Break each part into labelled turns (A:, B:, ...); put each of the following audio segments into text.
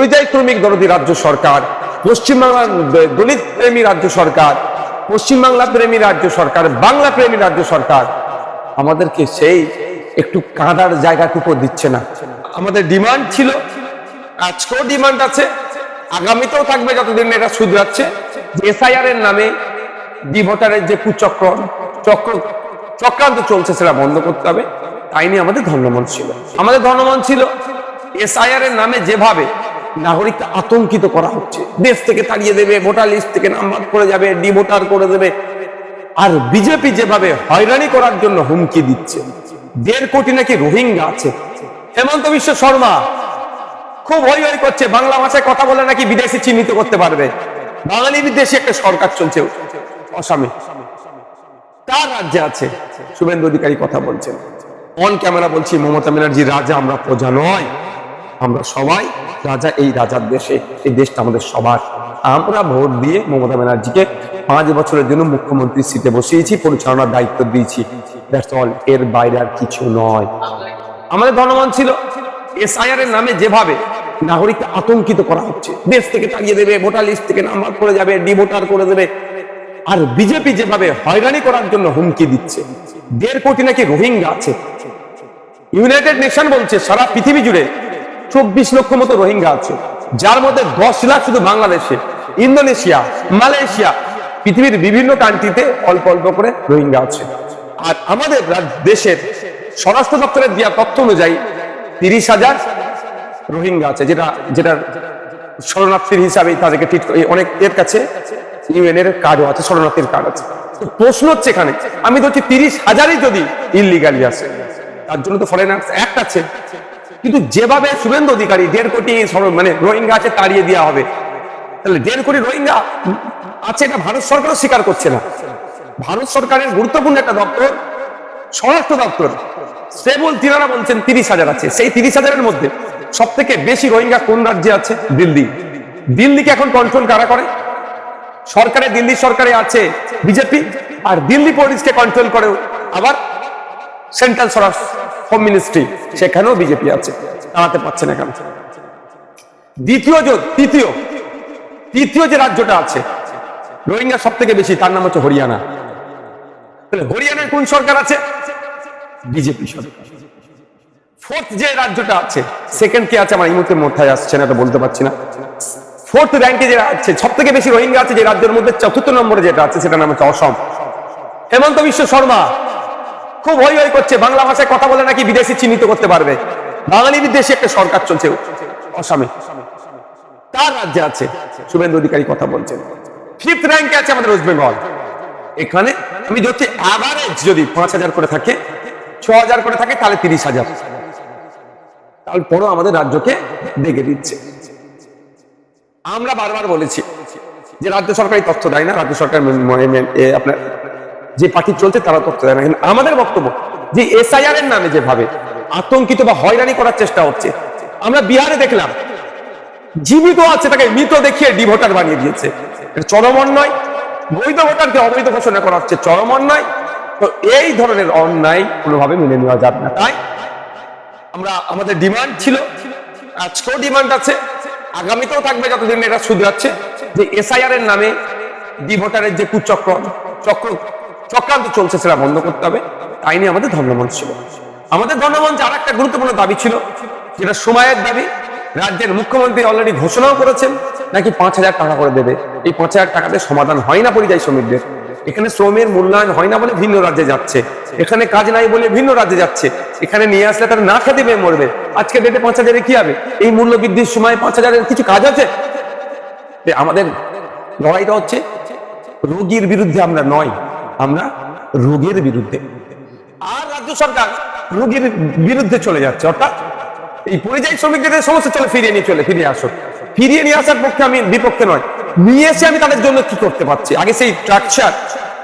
A: পরিযায়ী দরদি রাজ্য সরকার, পশ্চিমবাংলার দলিত প্রেমী রাজ্য সরকার, পশ্চিমবাংলা প্রেমী রাজ্য সরকার, বাংলা প্রেমী রাজ্য সরকার, আমাদেরকে সেই একটু কাঁদার জায়গাটুকু দিচ্ছে না। আমাদের ডিমান্ড ছিল, আজকেও ডিমান্ড আছে, আগামীতেও থাকবে যতদিন এটা শুধরাচ্ছে। এসআইআর এর নামে ডি ভোটারের যে কুচক্র চক্র, চক্রান্ত চলছে সেটা বন্ধ করতে হবে, তাই নিয়ে আমাদের ধর্মমন ছিল। আমাদের ধর্মমন ছিল, এসআইআর এর নামে যেভাবে নাগরিককে আতঙ্কিত করা হচ্ছে। দেশ থেকে তাড়িয়ে দেবে, ভোটার লিস্ট থেকে নাম বাদ করে যাবে, ডিভোটার করে দেবে। আর বিজেপি যেভাবে হয়রানি করার জন্য হুমকি দিচ্ছে, দেড় কোটি নাকি রোহিঙ্গা আছে। হেমন্ত বিশ্ব শর্মা খুব হই হই করছে, বাংলা ভাষায় কথা বলে নাকি বিদেশি চিহ্নিত করতে পারবে। বাঙালি বিদেশি একটা সরকার চলছে, অসামে। তার রাজ্যে আছে? শুভেন্দু অধিকারী কথা বলছেন। অন ক্যামেরা বলছি, মমতা ব্যানার্জি, রাজা, আমরা প্রজা নয়, আমরা সবাই রাজা, এই রাজার দেশে, এই দেশটা আমাদের সবার। আমরা ভোট দিয়ে মমতা ব্যানার্জিকে পাঁচ বছরের জন্য মুখ্যমন্ত্রী সিটে বসিয়েছি, পরিচালনার দায়িত্ব দিয়েছি। এর বাইরে আর কিছু নয়। আমাদের ধর্মমান ছিল। এসআইআর এর নামে যেভাবে নাগরিককে আতঙ্কিত করা হচ্ছে, দেশ থেকে তাড়িয়ে দেবে, ভোটার লিস্ট থেকে নাম্বার করে যাবে ডি ভোটার করে দেবে। আর বিজেপি যেভাবে হয়রানি করার জন্য হুমকি দিচ্ছে, দেড় কোটি নাকি রোহিঙ্গা আছে। ইউনাইটেড নেশন বলছে, সারা পৃথিবী জুড়ে চব্বিশ লক্ষ মতো রোহিঙ্গা আছে, যার মধ্যে দশ লাখ শুধু বাংলাদেশে, ইন্দোনেশিয়া, মালয়েশিয়া, পৃথিবীর বিভিন্ন কান্ট্রিতে অল্প অল্প করে রোহিঙ্গা আছে। আর আমাদের দেশের স্বরাষ্ট্র দপ্তরের দেওয়া তথ্য অনুযায়ী তিরিশ হাজার রোহিঙ্গা আছে, যেটা যেটা শরণার্থীর হিসাবে তাদেরকে ট্রিট অনেক এর কাছে ইউএনের কার্ডও আছে, শরণার্থীর কার্ড আছে। প্রশ্ন হচ্ছে এখানে, আমি ধরছি তিরিশ হাজারই যদি ইলিগালি আছে তার জন্য তো ফরেনার্স অ্যাক্ট আছে। কিন্তু যেভাবে শুভেন্দু অধিকারী দেড় কোটি মানে রোহিঙ্গা আছে তাড়িয়ে দেওয়া হবে, তাহলে দেড় কোটি রোহিঙ্গা আছে এটা ভারত সরকারও স্বীকার করছে না। ভারত সরকারের গুরুত্বপূর্ণ একটা দপ্তর, স্বরাষ্ট্র দপ্তর। সে বল তিনারা বলছেন তিরিশ হাজার আছে। সেই তিরিশ হাজারের মধ্যে সব থেকে বেশি রোহিঙ্গা কোন রাজ্যে আছে? দিল্লি। দিল্লিকে এখন কন্ট্রোল কারা করে? সরকারে, দিল্লি সরকারে আছে বিজেপি, আর দিল্লি পুলিশকে কন্ট্রোল করে আবার সেন্ট্রাল স্বরাষ্ট্র। হোম মিনিস্ট্রি সেখানেও বিজেপি আছে। দাঁড়াতে পারছে না কেন? দ্বিতীয় যে, তৃতীয় তৃতীয় যে রাজ্যটা আছে, রোহিঙ্গা সব থেকে বেশি, তার নাম হচ্ছে হরিয়ানা। হরিয়ানার কোন সরকার আছে? বিজেপি সরকার। ফোর্থ যে রাজ্যটা আছে সেকেন্ড কে আছে, আমার এই মুহূর্তে মাথায় আসছে না, এটা বলতে পারছি না। ফোর্থ র্যাঙ্কে যেটা আছে সব থেকে বেশি রোহিঙ্গা আছে যে রাজ্যের মধ্যে, চতুর্থ নম্বরে যেটা আছে সেটা নাম হচ্ছে অসম। হেমন্ত বিশ্ব শর্মা খুব হই হই করছে, বাংলা ভাষায় কথা বলে নাকি বিদেশি চিহ্নিত করতে পারবে? বাঙালি বিদেশি একটা সরকার চলছে। অসামে। তার রাজ্যে আছে? শুভেন্দু অধিকারী কথা বলছেন। ফিফথ র্যাঙ্কে আছে আমাদের ওয়েস্ট বেঙ্গল এখানে আমি যদি অ্যাভারেজ যদি পাঁচ হাজার করে থাকে, ছ হাজার করে থাকে, তাহলে তিরিশ হাজার। তারপরও আমাদের রাজ্যকে দেখে দিচ্ছে। আমরা বারবার বলেছি যে রাজ্য সরকারি তথ্য দেয় না। রাজ্য সরকার আপনার যে পার্টি চলছে তারা তথ্য দেয় না। কিন্তু আমাদের বক্তব্য যে এসআইআর এর নামে যেভাবে আতঙ্কিত বা হয়রানি করার চেষ্টা হচ্ছে, আমরা বিহারে দেখলাম, জীবিত আছে তাকে মৃত দেখিয়ে ডি ভোটার বানিয়ে দিয়েছে। চরম অন্যায় বৈধ ভোটারকে অবৈধ ঘোষণা করা হচ্ছে চরম অন্যায় তো এই ধরনের অন্যায় কোনোভাবে মেনে নেওয়া যাবে না। তাই আমরা, আমাদের ডিমান্ড ছিল, আজকেও ডিমান্ড আছে, আগামীতেও থাকবে যতদিন এটা শুধরাচ্ছে, যে এসআইআর এর নামে ডি ভোটারের যে কুচক্র চক্র চক্রান্ত চলছে সেটা বন্ধ করতে হবে। তাই নিয়ে আমাদের ধর্মমঞ্চ ছিল। আমাদের ধর্মমঞ্চ আর একটা গুরুত্বপূর্ণ দাবি ছিল, যেটা সময়ের দাবি। রাজ্যের মুখ্যমন্ত্রী অলরেডি ঘোষণাও করেছেন, নাকি পাঁচ হাজার টাকা করে দেবে। এই পাঁচ হাজার টাকাতে সমাধান হয় না পরিযায়ী শ্রমিকদের। এখানে শ্রমের মূল্যায়ন হয় না বলে ভিন্ন রাজ্যে যাচ্ছে। এখানে কাজ নাই বলে ভিন্ন রাজ্যে যাচ্ছে। এখানে নিয়ে আসলে তারা না খেতে পেয়ে মরবে। আজকে ডেটে পাঁচ হাজারে কি হবে? এই মূল্য বৃদ্ধির সময় পাঁচ হাজারের কিছু কাজ আছে? আমাদের লড়াইটা হচ্ছে, রোগীর বিরুদ্ধে আমরা নয়। আমরা রোগের বিরুদ্ধে। আর রাজ্য সরকার রোগীর বিরুদ্ধে চলে যাচ্ছে, অর্থাৎ এই পরিযায়ী শ্রমিকদের সমস্যা চলে ফিরিয়ে নিয়ে চলে, ফিরিয়ে আসো ফিরিয়ে নিয়ে আসার পক্ষে আমি বিপক্ষে নয়, নিয়ে এসে আমি তাদের জন্য কি করতে পারছি? আগে সেই স্ট্রাকচার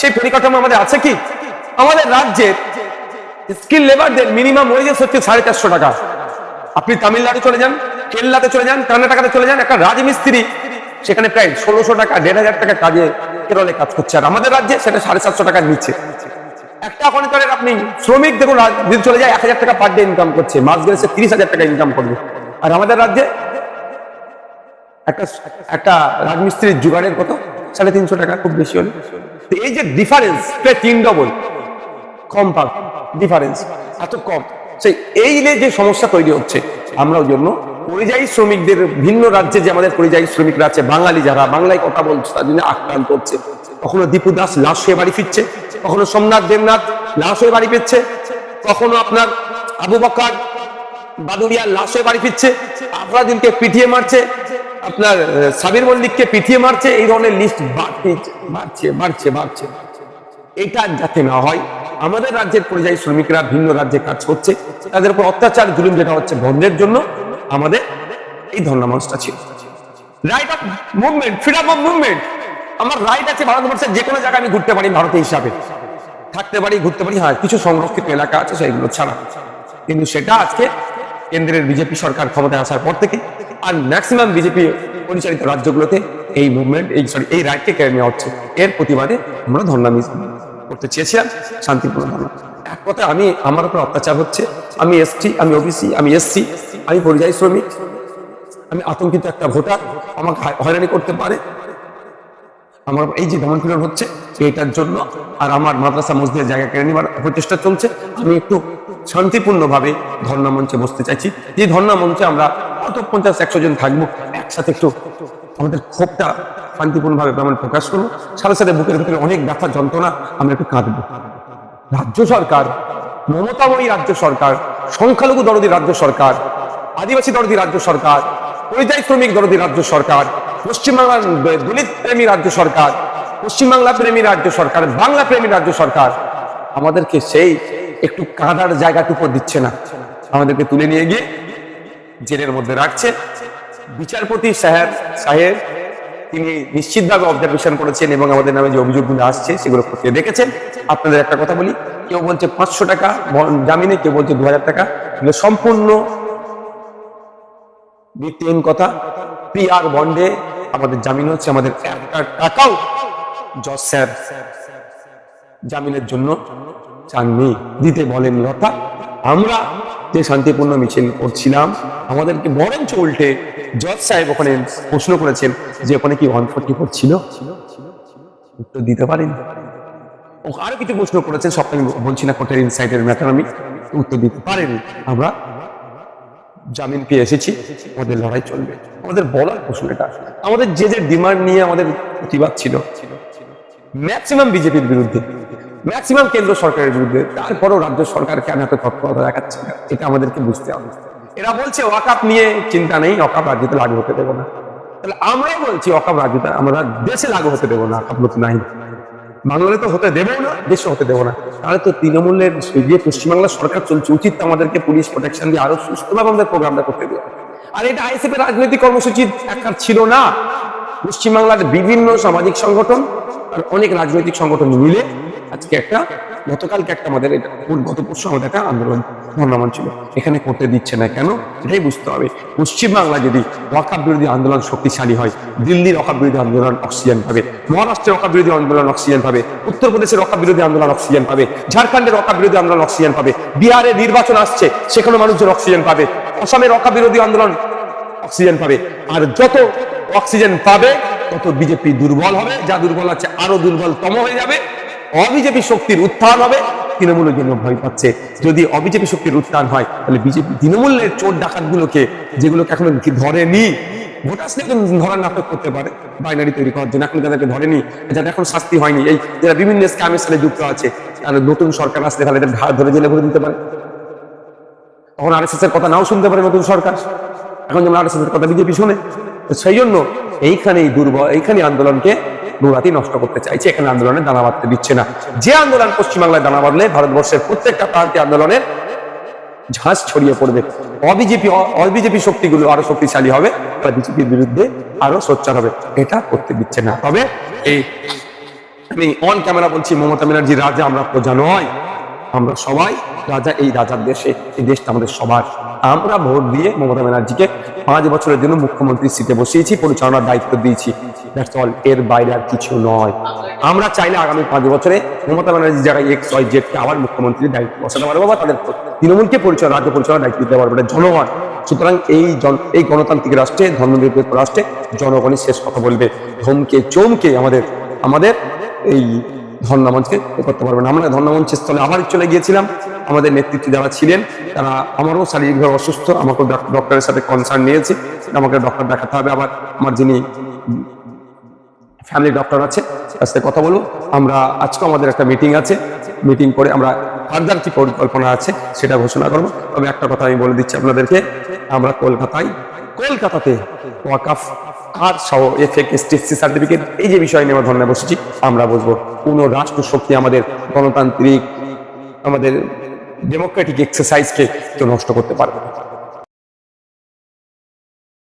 A: সেই পরিকাঠামো আমাদের আছে কি? আমাদের রাজ্যের স্কিল লেবারদের মিনিমাম ওয়েজেস হচ্ছে সাড়ে চারশো টাকা। আপনি তামিলনাড়ু চলে যান কেরলাতে চলে যান, কর্ণাটকাতে চলে যান, একটা রাজমিস্ত্রি, সেখানে প্রায় ষোলোশো টাকা, দেড় হাজার টাকা কাজে কেরলে কাজ করছে আর আমাদের রাজ্যে সেটা সাড়ে সাতশো টাকার নিচ্ছে একটা কর্ণাটকের আপনি শ্রমিক দেখুন যদি চলে যায় এক হাজার টাকা পার ডে ইনকাম করছে, মাস গেলে সে তিরিশ হাজার টাকা ইনকাম করবে। আর আমাদের রাজ্যে একটা একটা রাজমিস্ত্রির জোগাড়ের কত? সাড়ে তিনশো টাকা, খুব বেশি হলে। তো এই যে ডিফারেন্স প্রায় তিন ডবল কম পাব ডিফারেন্স এত কম। সেই এই যে সমস্যা তৈরি হচ্ছে আমরা ওই জন্য পরিযায়ী শ্রমিকদের, ভিন্ন রাজ্যে যে আমাদের পরিযায়ী শ্রমিকরা আছে, বাঙালি যারা, বাংলায় কথা বলছে তার জন্য আক্রান্ত হচ্ছে। কখনো দীপু দাস লাশ হয়ে বাড়ি ফিরছে, কখনো সোমনাথ দেবনাথ লাশ হয়ে বাড়ি ফিরছে, কখনো আপনার আবু বকার বাদুরিয়ার লাশ হয়ে বাড়ি ফিরছে, আফরাদিনকে পিটিয়ে মারছে, আপনার সাবির মল্লিককে পিটিয়ে মারছে, এই ধরনের লিস্ট বাড়ছে বাড়ছে বাড়ছে। এটা যাতে না হয়, আমাদের রাজ্যের পরিযায়ী শ্রমিকরা ভিন্ন রাজ্যে কাজ করছে, তাদের উপর অত্যাচার, জুলুম যেটা হচ্ছে বন্ধের জন্য আমাদের এই ধর্ণা মঞ্চটা ছিল। Right of movement freedom of movement আমার রাইট আছে ভারতবর্ষের যে কোনো জায়গায় আমি ঘুরতে পারি ভারতের হিসাবে। থাকতে পারি, ঘুরতে পারি হ্যাঁ কিছু সংরক্ষিত এলাকা আছে সেইগুলো ছাড়া। কিন্তু সেটা আজকে কেন্দ্রের বিজেপি সরকার ক্ষমতায় আসার পর থেকে আর ম্যাক্সিমাম বিজেপি পরিচালিত রাজ্যগুলোতে এই মুভমেন্ট এই সরি এই রাইটকে কেড়ে নেওয়া হচ্ছে। এর প্রতিবাদে আমরা ধর্ণা করতে চেয়েছিলাম শান্তিপূর্ণ ধর্ণা এক কথা আমি, আমার উপর অত্যাচার হচ্ছে। আমি এসটি, আমি ওবিসি, আমি এসসি, আমি পরিযায়ী শ্রমিক। আমি আতঙ্কিত একটা ভোটার, আমাকে হয়রানি করতে পারে। আমার এই যে দমন পীড়ন হচ্ছে, এটার জন্য আর আমার মাদ্রাসা মসজিদের জায়গা কেড়ে নেবার প্রচেষ্টা চলছে। আমি একটু শান্তিপূর্ণভাবে ধর্ণা মঞ্চে বসতে চাইছি। যে ধর্ণা মঞ্চে আমরা কত পঞ্চাশ, একশো জন থাকব, একসাথে একটু আমাদের ক্ষোভটা শান্তিপূর্ণভাবে আমরা প্রকাশ করব। সাথে সাথে বুকের ভিতরে অনেক ব্যথা যন্ত্রণা আমরা একটু কাঁদবো। রাজ্য সরকার, মমতাময়ী রাজ্য সরকার, সংখ্যালঘু দরদি রাজ্য সরকার, আদিবাসী দরদি রাজ্য সরকার, পরিযায়ী শ্রমিক দরদি রাজ্য সরকার, পশ্চিমবাংলার দলিত প্রেমী রাজ্য সরকার, পশ্চিমবাংলা প্রেমী রাজ্য সরকার, বাংলা প্রেমী রাজ্য সরকার, আমাদেরকে সেই একটু কাঁদার জায়গাটুকু দিচ্ছে না। আমাদেরকে তুলে নিয়ে গিয়ে জেলের মধ্যে রাখছে। বিচারপতি সাহেব সাহেব তিনি নিশ্চিতভাবে অবজারভেশন করেছেন এবং আমাদের নামে যে অভিযোগগুলো আসছে, সেগুলো খতিয়ে দেখেছেন। আপনাদের একটা কথা বলি, কেউ বলছে পাঁচশো টাকা জামিনে কেউ বলছে দু হাজার টাকা সম্পূর্ণ ভিত্তিহীন কথা। পিআর বন্ডে আমাদের জামিন হচ্ছে, আমাদের টাকাও জজ স্যার জামিনের জন্য চাননি। দিতে বলেন লতা। আমরা যে শান্তিপূর্ণ মিছিল করছিলাম, আমাদেরকে বরঞ্চ উল্টে জজ সাহেব ওখানে প্রশ্ন করেছেন যে ওখানে কি ওয়ান ফোর্টি ফোর ছিল উত্তর দিতে পারেন। ও আরও কিছু প্রশ্ন করেছেন, সব আমি বলছি না কোর্টের ইনসাইটের ম্যাটার আমি উত্তর দিতে পারেনি। আমরা জামিন পেয়ে এসেছি, আমাদের লড়াই চলবে। আমাদের বলার প্রশ্ন এটা। আমাদের যে যে ডিমান্ড নিয়ে আমাদের প্রতিবাদ ছিল ম্যাক্সিমাম বিজেপির বিরুদ্ধে। ম্যাক্সিমাম কেন্দ্র সরকারের বিরুদ্ধে, তারপরও রাজ্য সরকার কেন এত তৎপরতা দেখাচ্ছে? না এটা আমাদেরকে বুঝতে হবে। এরা বলছে ওয়াকাপ নিয়ে চিন্তা নেই অকাপ রাজ্যতে লাগু হতে দেবো না। তাহলে আমরাও বলছি অকাপ রাজ্যতে, আমরা দেশে লাগু হতে দেবো না অকাপ নতুন আইন বাংলাদেশে তো হতে দেবো না, দেশে হতে দেবো না। তাহলে তো তৃণমূলের যে পশ্চিমবাংলার সরকার চলছে, উচিত আমাদেরকে পুলিশ প্রোটেকশন দিয়ে আরও সুস্থভাবে আমাদের প্রোগ্রামটা করতে দেবে আর এটা এর রাজনৈতিক কর্মসূচির একার ছিল না। পশ্চিমবাংলার বিভিন্ন সামাজিক সংগঠন আর অনেক রাজনৈতিক সংগঠন মিলে আজকে একটা, গতকালকে একটা আমাদের গত পরশু আমাদের একটা আন্দোলন ধর্নামন ছিল। এখানে করতে দিচ্ছে না কেন? এটাই বুঝতে হবে। পশ্চিমবাংলা যদি ওয়াকাপ বিরোধী আন্দোলন শক্তিশালী হয়, দিল্লির ওয়াকাপ বিরোধী আন্দোলন অক্সিজেন পাবে, মহারাষ্ট্রের ওয়াকাপ বিরোধী আন্দোলন অক্সিজেন পাবে, উত্তরপ্রদেশের ওয়াকাপ বিরোধী আন্দোলন অক্সিজেন পাবে, ঝাড়খণ্ডের ওয়াকাপ বিরোধী আন্দোলন অক্সিজেন পাবে, বিহারে নির্বাচন আসছে, সেখানে মানুষজন অক্সিজেন পাবে অসমের ওয়াকাপ বিরোধী আন্দোলন অক্সিজেন পাবে। আর যত অক্সিজেন পাবে, তত বিজেপি দুর্বল হবে, যা দুর্বল আছে আরও দুর্বলতম হয়ে যাবে। অবিজেপি শক্তির উত্থান হবে তৃণমূলের জন্য ভয় পাচ্ছে। যদি অবিজেপি শক্তির উত্থান হয়, তাহলে বিজেপি তৃণমূলের চোর ডাকাত গুলোকে যেগুলোকে এখনও ধরেনি নাটক করতে পারে বাইনারি তৈরি করার জন্য এখন ধরেনি, যাদের এখন শাস্তি হয়নি, এই বিভিন্ন সাথে যুক্ত আছে, আর নতুন সরকার আসলে ধরে জেলে দিতে পারে। তখন আর এর কথা নাও শুনতে পারে নতুন সরকার। এখন যেমন আর এর কথা বিজেপি শুনে সেই জন্য এইখানে এই দুর্বল এইখানে আন্দোলনকে দুরাতি নষ্ট করতে চাইছে। এখানে আন্দোলনে দানা বাঁধতে দিচ্ছে না। যে আন্দোলন পশ্চিমবাংলায় দানা বাঁধলে ভারতবর্ষের প্রত্যেকটা প্রান্তে আন্দোলনের ঝাঁস ছড়িয়ে পড়বে। অবিজেপি অবিজেপি শক্তিগুলো আরও শক্তিশালী হবে বিজেপির বিরুদ্ধে আরও সোচ্চার হবে। এটা করতে দিচ্ছে না। তবে এই, আমি অন ক্যামেরা বলছি, মমতা ব্যানার্জি রাজা আমরা প্রজা নয়। আমরা সবাই রাজা, এই রাজার দেশে, এই দেশটা আমাদের সবার। আমরা ভোট দিয়ে মমতা ব্যানার্জিকে পাঁচ বছরের জন্য মুখ্যমন্ত্রী সিটে বসিয়েছি, পরিচালনার দায়িত্ব দিয়েছি। এর বাইরে আর কিছু নয়। আমরা চাইলে আগামী পাঁচ বছরে মমতা ব্যানার্জির জায়গায় এক্স ওয়াই জেডকে আবার মুখ্যমন্ত্রীর দায়িত্ব বসাতে পারব বা তাদের তৃণমূলকে পরিচালনা, রাজ্য পরিচালনার দায়িত্ব দিতে পারব। জনগণ। সুতরাং এই জন, এই গণতান্ত্রিক রাষ্ট্রে, ধর্মনিরপেক্ষ রাষ্ট্রে জনগণই শেষ কথা বলবে। ধমকে, চমকে আমাদের আমাদের এই ধর্ণামঞ্চকে এ করতে পারবে না। আমরা ধর্ণামঞ্চের স্থলে আবার চলে গিয়েছিলাম। আমাদের নেতৃত্বে যারা ছিলেন, তারা আমারও শারীরিকভাবে অসুস্থ আমাকে ডক্টরের সাথে কনসার্ন নিয়েছি। আমাকে ডক্টর দেখাতে হবে আবার। আমার যিনি ফ্যামিলি ডক্টর আছে, তার সাথে কথা বলব। আমরা, আজকেও আমাদের একটা মিটিং আছে। মিটিং করে আমরা ফার্দার কি পরিকল্পনা আছে সেটা ঘোষণা করব। তবে একটা কথা আমি বলে দিচ্ছি আপনাদেরকে। আমরা কলকাতায়, কলকাতাতে ওয়াকাফ আর সহ এফএক এসটিসি সার্টিফিকেট, এই যে বিষয় নিয়ে আমরা ধর্ণায় বসেছি, আমরা বুঝব কোনো রাষ্ট্র শক্তি আমাদের গণতান্ত্রিক, আমাদের ডেমোক্রেটিক এক্সারসাইজকে কেউ নষ্ট করতে পারবে না।